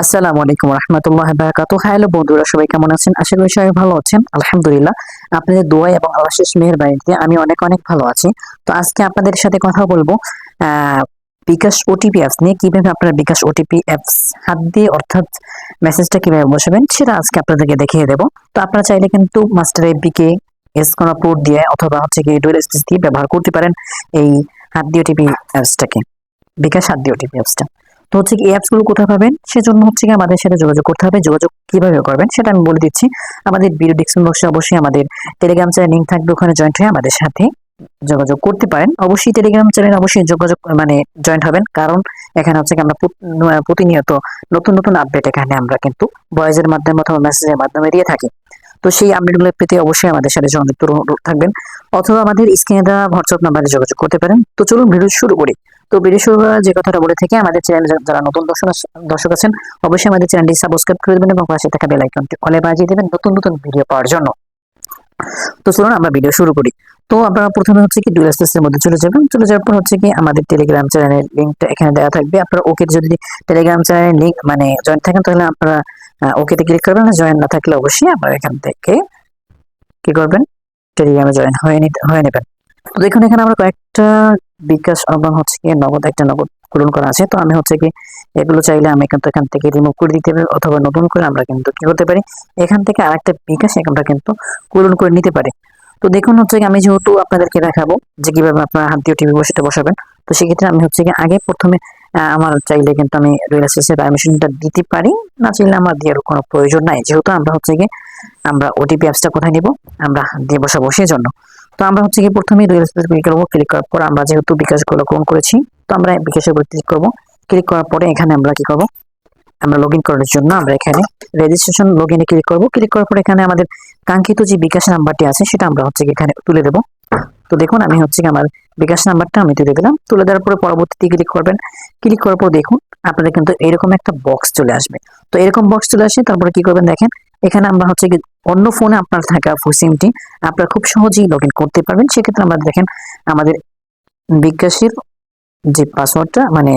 আসসালামু আলাইকুম রহমতুল্লাহ বারাকাতু হ্যালো বন্ধুরা, সবাই কেমন আছেন? আশা করি সবাই ভালো আছেন। আলহামদুলিল্লাহ, আপনাদের দোয়া এবং আল্লাহ শেষ মেহেরবানিতে আমি অনেক অনেক ভালো আছি। তো আজকে আপনাদের সাথে কথা বলব বিকাশ ওটিপি অ্যাপস নিয়ে, কীভাবে আপনারা বিকাশ ওটিপি অ্যাপস হাত দিয়ে, অর্থাৎ মেসেজটা কীভাবে বসাবেন, সেটা আজকে আপনাদেরকে দেখিয়ে দেবো। তো আপনারা চাইলে কিন্তু মাস্টার এপিকে এস কোনো দিয়ে, অথবা হচ্ছে কি ডুয়েল স্টেজ দিয়ে ব্যবহার করতে পারেন এই হাত দিয়ে ওটিপি অ্যাপসটাকে বিকাশ হাত দিয়ে ওটিপি অ্যাপসটা তো হচ্ছে কি অ্যাপসগুলো কোথায় পাবেন? সেজন্য হচ্ছে কি আমাদের সাথে যোগাযোগ করতে হবে। যোগাযোগ কীভাবে করবেন সেটা আমি বলে দিচ্ছি। আমাদের ভিডিও ডিসক্রিপশন বক্সে অবশ্যই আমাদের টেলিগ্রাম চ্যানেল লিঙ্ক থাকবে। ওখানে জয়েন্ট হয়ে আমাদের সাথে যোগাযোগ করতে পারেন। অবশ্যই টেলিগ্রাম চ্যানেল অবশ্যই যোগাযোগ মানে জয়েন্ট হবেন। কারণ এখানে হচ্ছে কি আমরা প্রতিনিয়ত নতুন নতুন আপডেট এখানে আমরা কিন্তু ভয়েসের মাধ্যমে অথবা মেসেজের মাধ্যমে দিয়ে থাকি। তো সেই আপডেটগুলো পেতে অবশ্যই আমাদের সাথে সংযুক্ত থাকবেন। অথবা আমাদের স্ক্রিনে দেওয়া হোয়াটসঅ্যাপ নাম্বারে যোগাযোগ করতে পারেন। তো চলুন ভিডিও শুরু করি। তো ভিডিও শুরু যে কথাটা বলে থেকে, আমাদের চ্যানেল যারা নতুন দর্শক দর্শক আছেন, অবশ্যই আমাদের চ্যানেলটি সাবস্ক্রাইব করে দেবেন এবং পাশে থাকা বেল আইকনটি অলে বাজিয়ে দেবেন নতুন নতুন ভিডিও পাওয়ার জন্য। তো চলুন আমরা ভিডিও শুরু করি। তো আপনারা প্রথমে হচ্ছে কি ডুয়েল এর মধ্যে চলে যাবেন চলে যাওয়ার পর হচ্ছে কি আমাদের টেলিগ্রাম চ্যানেলের লিঙ্কটা এখানে দেওয়া থাকবে। আপনারা ওকে যদি টেলিগ্রাম চ্যানেলের লিঙ্ক মানে জয়েন থাকেন, তাহলে আপনারা ওকেতে ক্লিক করবেন। জয়েন না থাকলে অবশ্যই আপনারা এখান থেকে কি করবেন? টেলিগ্রামে জয়েন হয়ে নিতে, হয়ে নেবেন। দেখুন, এখানে আমরা কয়েকটা বিকাশ এবং হচ্ছে কি, নগদ, একটা নগদ পূরণ করা আছে। তো আমি হচ্ছে কি, এগুলো চাইলে আমি কিন্তু এখান থেকে রিমুভ করে দিতে পারি, অথবা নতুন করে আমরা কিন্তু কি করতে পারি, এখান থেকে আরেকটা বিকাশ আমরা কিন্তু পূরণ করে নিতে পারি। তো দেখুন হচ্ছে কি, আমি যেহেতু আপনাদেরকে দেখাবো যে কীভাবে আপনারা হাত দিয়ে টিভি বসেটা বসাবেন, তো সেক্ষেত্রে আমি হচ্ছে কি, আগে প্রথমে আমার চাইলে কিন্তু আমি রিয়েল এস্টেটের পারমিশনটা দিতে পারি, না চাইলে আমার দেওয়ার কোনো প্রয়োজন নাই। যেহেতু আমরা হচ্ছে কি, আমরা ওটিপি অ্যাপসটা কোথায় নিব? আমরা দিয়ে বসাবো সেই জন্য তো আমরা হচ্ছে কি প্রথমে রিয়েল এস্টেট ক্লিক করব, ক্লিক করার পর আমরা যেহেতু বিকাশগুলো গ্রহণ করেছি, তো আমরা বিকাশের উপর ক্লিক করব। ক্লিক করার পরে এখানে আমরা কি করব? আমরা লগ করার জন্য আমরা এখানে রেজিস্ট্রেশন লগ ইনে ক্লিক করব। ক্লিক করার পর এখানে আমাদের কাঙ্ক্ষিত যে বিকাশ নাম্বারটি আছে সেটা আমরা হচ্ছে এখানে তুলে দেবো। তো দেখুন, আমি হচ্ছে কি আমার বিকাশ নাম্বারটা আমি তুলে দিলাম। তুলে দেওয়ার পরে পরবর্তীতে ক্লিক করবেন। ক্লিক করার পর দেখুন, আপনাদের কিন্তু এরকম একটা বক্স চলে আসবে। তো এরকম বক্স চলে আসে, তারপরে কি করবেন দেখেন, এখানে আমরা হচ্ছে অন্য ফোনে আপনার থাকা সিমটি আপনারা খুব সহজেই লগ করতে পারবেন। সেক্ষেত্রে আমরা দেখেন আমাদের বিকাশের যে পাসওয়ার্ডটা মানে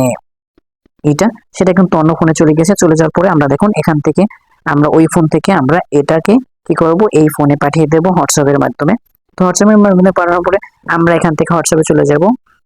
এটা সেটা কিন্তু অন্য ফোনে চলে গেছে। চলে যাওয়ার পরে আমরা দেখুন এখান থেকে আমরা ওই ফোন থেকে আমরা এটাকে কি করব, এই ফোনে পাঠিয়ে দেবো হোয়াটসঅ্যাপের মাধ্যমে। তো হোয়াটসঅ্যাপের মাধ্যমে পাঠানোর পরে আমরা এখান থেকে হোয়াটসঅ্যাপে চলে যাব।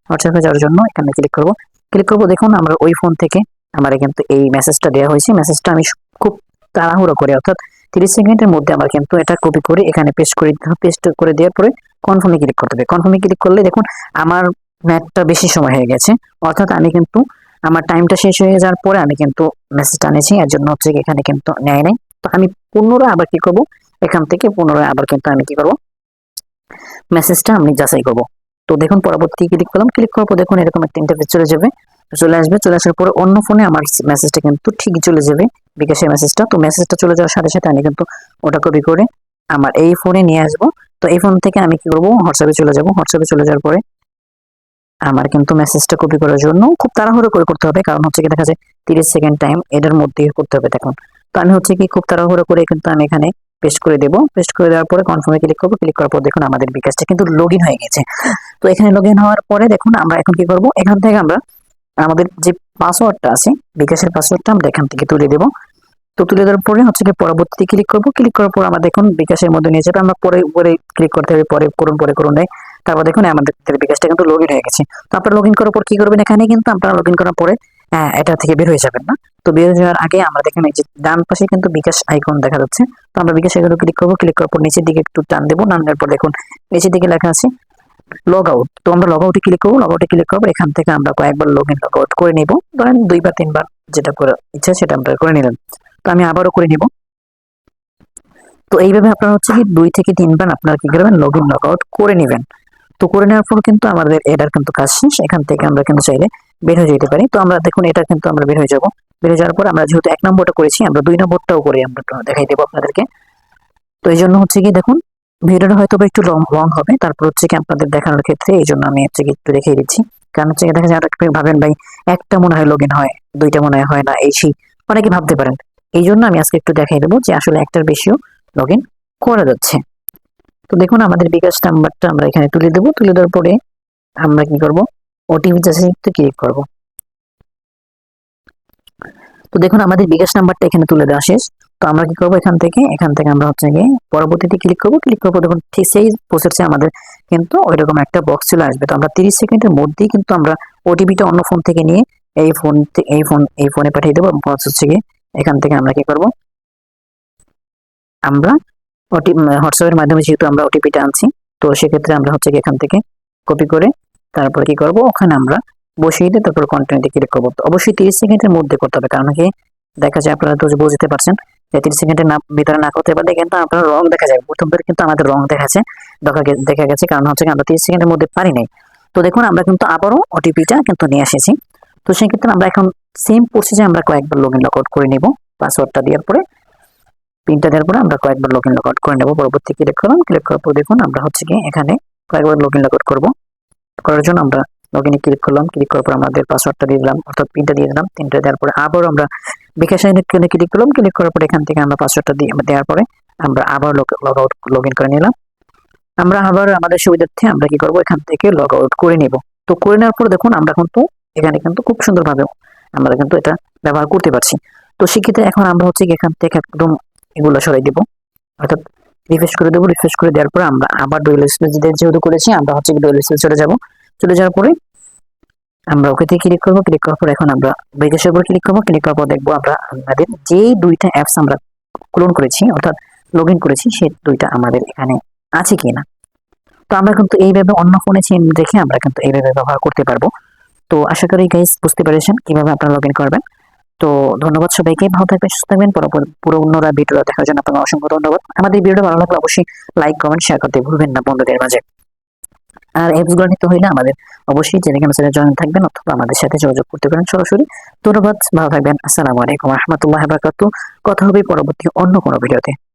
হোয়াটসঅ্যাপে যাওয়ার জন্য এখানে ক্লিক করব। ক্লিক করব, দেখুন আমরা ওই ফোন থেকে আমার কিন্তু এই মেসেজটা দেওয়া হয়েছে। মেসেজটা আমি খুব তাড়াহুড়ো করে, অর্থাৎ তিরিশ সেকেন্ডের মধ্যে আমার কিন্তু এটা কপি করে এখানে পেস্ট করে দিতে হবে। পেস্ট করে দেওয়ার পরে কনফার্মে ক্লিক করতে হবে। কনফার্মে ক্লিক করলে দেখুন আমার ম্যাথটা বেশি সময় হয়ে গেছে। অর্থাৎ আমি কিন্তু আমার টাইমটা শেষ হয়ে যাওয়ার পরে আমি কিন্তু মেসেজটা আনেছি এর জন্য হচ্ছে এখানে কিন্তু নেয় নাই। তো আমি পুনরায় আবার কি করব? এখান থেকে পুনরায় আবার কিন্তু আমি কি করব? মেসেজটা আমি যাচাই করব। তো দেখুন পরবর্তী ক্লিক করলাম? ক্লিক করার পর দেখুন এরকম একটা ইন্টারফেস চলে যাবে। চলে আসবে। চলে আসার পরে অন্য ফোনে আমার মেসেজটা কিন্তু ঠিক চলে যাবে। বিকাশের মেসেজটা তো মেসেজটা চলে যাওয়ার সাথে সাথে আমি কিন্তু ওটা কপি করে আমার এই ফোনে নিয়ে আসব। তো এই ফোন থেকে আমি কি করব? হোয়াটসঅ্যাপে চলে যাব। হোয়াটসঅ্যাপে চলে যাওয়ার পরে আমার কিন্তু মেসেজটা কপি করার জন্য খুব তাড়াহুড়ো করে করতে হবে। কারণ হচ্ছে কি, দেখা যায় তিরিশ সেকেন্ড টাইম এটার মধ্যে করতে হবে দেখুন। তো আমি হচ্ছে কি, খুব তাড়াহুড়ো করে কিন্তু আমি এখানে পেস্ট করে দেবো। পেস্ট করে দেওয়ার পরে কনফার্মে ক্লিক করব। ক্লিক করার পর দেখুন আমাদের বিকাশটা কিন্তু লগ হয়ে গেছে। তো এখানে লগ হওয়ার পরে দেখুন আমরা এখন কি করব? এখান থেকে আমরা আমাদের যে পাসওয়ার্ডটা আছে বিকাশের পাসওয়ার্ডটা আমরা এখান থেকে তুলে দেবো। তো তুলে দেওয়ার পরে হচ্ছে কি পরবর্তীতে ক্লিক করব। ক্লিক করার পর আমরা দেখুন বিকাশের মধ্যে নিয়ে যাবে। আমরা পরে পরে ক্লিক করতে হবে পরে করুন পরে করুন তারপর দেখুন আমাদের বিকাশটা কিন্তু লগ হয়ে গেছে। তো আপনারা লগ করার পর কি করবেন এখানে কিন্তু আপনারা লগ করার পরে হ্যাঁ, এটা থেকে বের হয়ে যাবেন না। তো বের হয়ে যাওয়ার আগে আমরা দেখেন এই যে ডান পাশে কিন্তু বিকাশ আইকন দেখা যাচ্ছে। তো আমরা বিকাশ আইকনে ক্লিক করব। ক্লিক করার পর নিচের দিকে একটু টান দেবো। টান দেওয়ার পর দেখুন নিচের দিকে লেখা আছে লগ আউট তো আমরা লগ আউটে ক্লিক করব লগ আউটে ক্লিক করব এখান থেকে আমরা কয়েকবার লগ ইন লগ আউট করে নিব। ধরেন দুইবার, তিনবার যেটা করে ইচ্ছা সেটা আমরা করে নিলাম। তো আমি আবারও করে নিব। তো এইভাবে আপনারা হচ্ছে কি দুই থেকে তিনবার আপনারা কি করবেন লগ ইন লগ আউট করে নেবেন। তো করে নেওয়ার পর কিন্তু আমাদের এটার কিন্তু কাজ শেষ। এখান থেকে আমরা কিন্তু চাইলে বের হয়ে যেতে পারি। তো আমরা দেখুন এটা কিন্তু আমরা বের হয়ে যাব। বের হয়ে যাওয়ার পর আমরা যেহেতু এক নম্বরটা করেছি, আমরা দুই নম্বরটাও করে আমরা দেখাই দেবো আপনাদেরকে। তো এই জন্য হচ্ছে কি দেখুন ভিডিওটা হয়তো একটু লং লং হবে, তারপর হচ্ছে কি আপনাদের দেখানোর ক্ষেত্রে এই জন্য আমি হচ্ছে একটু দেখিয়ে দিচ্ছি। কারণ হচ্ছে দেখা যায় ভাবেন, ভাই, একটা মনে হয় লগ হয়, দুইটা মনে হয় না, এই সেই। অনেকে ভাবতে পারেন। এই জন্য আমি আজকে একটু দেখাই দেবো যে আসলে একটার বেশিও লগ ইন করা যাচ্ছে। তো দেখুন, আমাদের বিকাশ নাম্বারটা আমরা এখানে তুলে দেবো। তুলে দেওয়ার পরে আমরা কি করব? ওটিপি যাচাই ক্লিক করব। তো দেখুন, আমাদের বিকাশ নাম্বারটা এখানে তুলে দেওয়া শেষ। তো আমরা কি করব এখান থেকে? এখান থেকে আমরা হচ্ছে গিয়ে পরবর্তীতে ক্লিক করব। ক্লিক করব দেখুন, ঠিক সেই প্রসেসে আমাদের কিন্তু ওইরকম একটা বক্স চলে আসবে। তো আমরা তিরিশ সেকেন্ডের মধ্যেই কিন্তু আমরা ওটিপিটা অন্য ফোন থেকে নিয়ে এই ফোন এই ফোন এই ফোনে পাঠিয়ে দেবো এবং হচ্ছে গিয়ে এখান থেকে আমরা কি করব? আমরা ওটি হোয়াটসঅ্যাপের মাধ্যমে যেহেতু আমরা ওটিপিটা আনছি, তো সেক্ষেত্রে আমরা হচ্ছে গিয়ে এখান থেকে কপি করে তারপর কি করব? ওখানে আমরা বসিয়ে দিয়ে তারপর কন্টিনিউতে ক্লিক করব। অবশ্যই তিরিশ সেকেন্ডের মধ্যে করতে হবে, কারণ কি দেখা যায় আপনারা তো বুঝতে পারছেন যে তিরিশ সেকেন্ডের না ভিতরে না করতে পারলে কিন্তু আপনার রং দেখা যায় প্রথমবার কিন্তু আমাদের রং দেখাচ্ছে, দেখা দেখা গেছে, কারণ হচ্ছে আমরা তিরিশ সেকেন্ডের মধ্যে পারি নাই। তো দেখুন, আমরা কিন্তু আবারও ওটিপিটা কিন্তু নিয়ে এসেছি। তো সেক্ষেত্রে আমরা এখন সেম প্রসেসে আমরা কয়েকবার লগ ইন লগ আউট করে নিব। পাসওয়ার্ডটা দেওয়ার পরে পিনটা দেওয়ার পরে আমরা কয়েকবার লগ ইন লগ আউট করে নেব। পরবর্তী ক্লিক করলাম ক্লিক করার পর দেখুন, আমরা হচ্ছে কি এখানে কয়েকবার লগ ইন লগ আউট করব। করার জন্য আমরা লগ ইনে ক্লিক করলাম। ক্লিক করার পর আমাদের পাসওয়ার্ডটা দিয়ে দিলাম, অর্থাৎ পিনটা দিয়ে দিলাম। তিনটা দেওয়ার পরে আবার আমরা বিকাশ আইনে ক্লিক করলাম ক্লিক করার পরে এখান থেকে আমরা পাসওয়ার্ডটা দিয়ে দেওয়ার পরে আমরা আবার লগ আউট লগ ইন করে নিলাম। আমরা আবার আমাদের সুবিধার্থে আমরা কি করব? এখান থেকে লগ আউট করে নিব। তো করে নেওয়ার পর দেখুন, আমরা কিন্তু এখানে কিন্তু খুব সুন্দরভাবে আমরা কিন্তু এটা ব্যবহার করতে পারছি। তো সেক্ষেত্রে এখন আমরা হচ্ছে এখান থেকে একদম এগুলো সরাই দিব। অর্থাৎ রিফ্রেশ করে দেবো। রিফ্রেশ করে দেওয়ার পরে আমরা আবার ডুয়েল যেহেতু করেছি, আমরা হচ্ছে ডুয়েল চলে যাব। চলে যাওয়ার পরে আমরা ওকে ক্লিক করব ক্লিক করার পর এখন আমরা বিকাশের উপর ক্লিক করব ক্লিক করার পর দেখব আমরা আমাদের যেই দুইটা অ্যাপস আমরা ক্লোন করেছি, অর্থাৎ লগ করেছি সেই দুইটা আমাদের এখানে আছে কিনা। তো আমরা কিন্তু এইভাবে অন্য ফোনে সিম রেখে আমরা কিন্তু এইভাবে ব্যবহার করতে পারব। তো আশা করি গাইস বুঝতে পেরেছেন কীভাবে আপনারা লগ ইন করবেন। তো ধন্যবাদ সবাইকে, ভালো থাকবেন, সুস্থ থাকবেন পুরো- পুরো অন্যরা ভিডিওটা দেখার জন্য আপনাকে অসংখ্য ধন্যবাদ। আমাদের ভিডিওটা ভালো লাগলে অবশ্যই লাইক কমেন্ট শেয়ার করতে ভুলবেন না বন্ধুদের মাঝে। আর অ্যাপসগুলো নিতে হইলে আমাদের। অবশ্যই টেলিগ্রাম চ্যানেলে জয়েন থাকবেন অথবা আমাদের সাথে যোগাযোগ করতে পারেন সরাসরি। ধন্যবাদ, ভালো থাকবেন। আসসালামু আলাইকুম রহমতুল্লাহ বারাকাতু কথা হবে পরবর্তী অন্য কোনো ভিডিওতে।